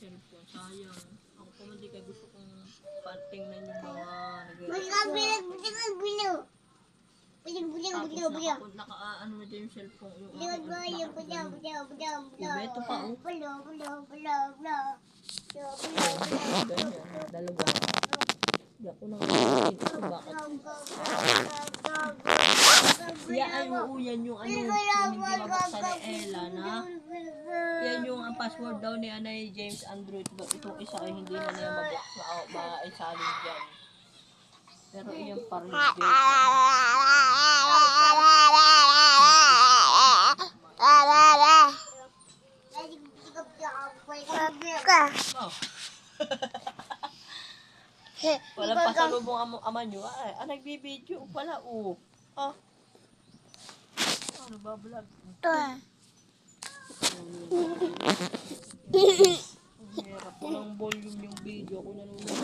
Cellphone, sayang. Ako pa man di ka gusto kong Tapos naka, ano na dyan yung cellphone. Yung ako, naka- Ito pa, oh. Ganyan, dalawa. Di ako nang ito, bakit? Yan ay oo, yan yung ano, yung hindi mabuksan ni Ella na. Yan yung ang password daw ni Anay James Android. Ba- Itong isa ay hindi na niya mabuk ma maisalin dyan. Pero iyan pa rin. James. Oh. Walang pasalubong ama, ama nyo. Ay, ah, nagbibideo pala. Oh. Ah. Ano ba vlog? Ang hirap. Walang volume yung video ko nanonood.